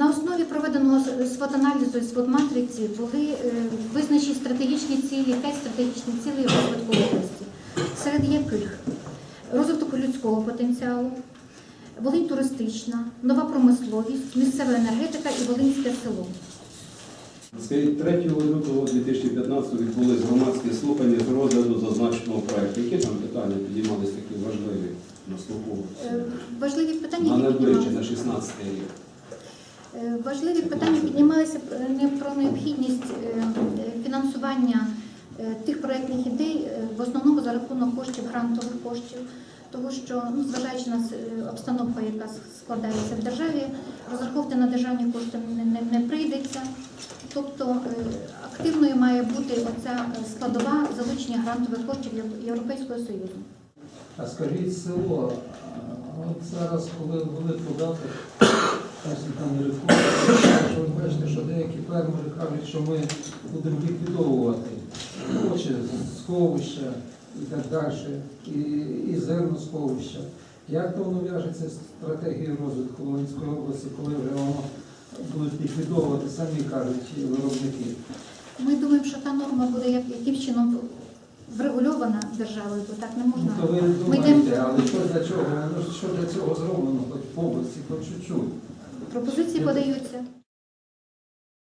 На основі проведеного свот-аналізу і свот-матриці були е, визначені стратегічні цілі, п'ять стратегічних цілей розвитку області, серед яких розвиток людського потенціалу, Волинь туристична, нова промисловість, місцева енергетика і Волинське село. 3 лютого 2015 відбулись громадські слухання з розгляду зазначеного проекту. Які там питання підіймались такі важливі на слуху? Е, Важливі питання, На найближче, на 16 рік. Е, Важливі питання піднімалися не про необхідність е, фінансування е, тих проєктних ідей в основному за рахунок коштів грантових коштів, тому що ну, зважаючи на обстановку, яка складається в державі, розраховувати на державні кошти не, не, не прийдеться. Тобто активною має бути оця складова залучення грантових коштів Європейського Союзу. А скажіть село, от зараз, коли були подати там що ви бачите, що деякі фермери кажуть, що ми будемо ліквідовувати очі, сховища і так далі, і, і зерносховища. Як то воно в'яжеться з стратегією розвитку Волинської області, коли вже воно будуть ліквідовувати, самі кажуть виробники? Ми думаємо, що та норма буде як, яким чином врегульована державою, бо так не Ну, можна. то ви Ми думаєте, йдемо але що для чого? Ну, що для цього зроблено, хоч області, хоч чуть-чуть. пропозиції подаються.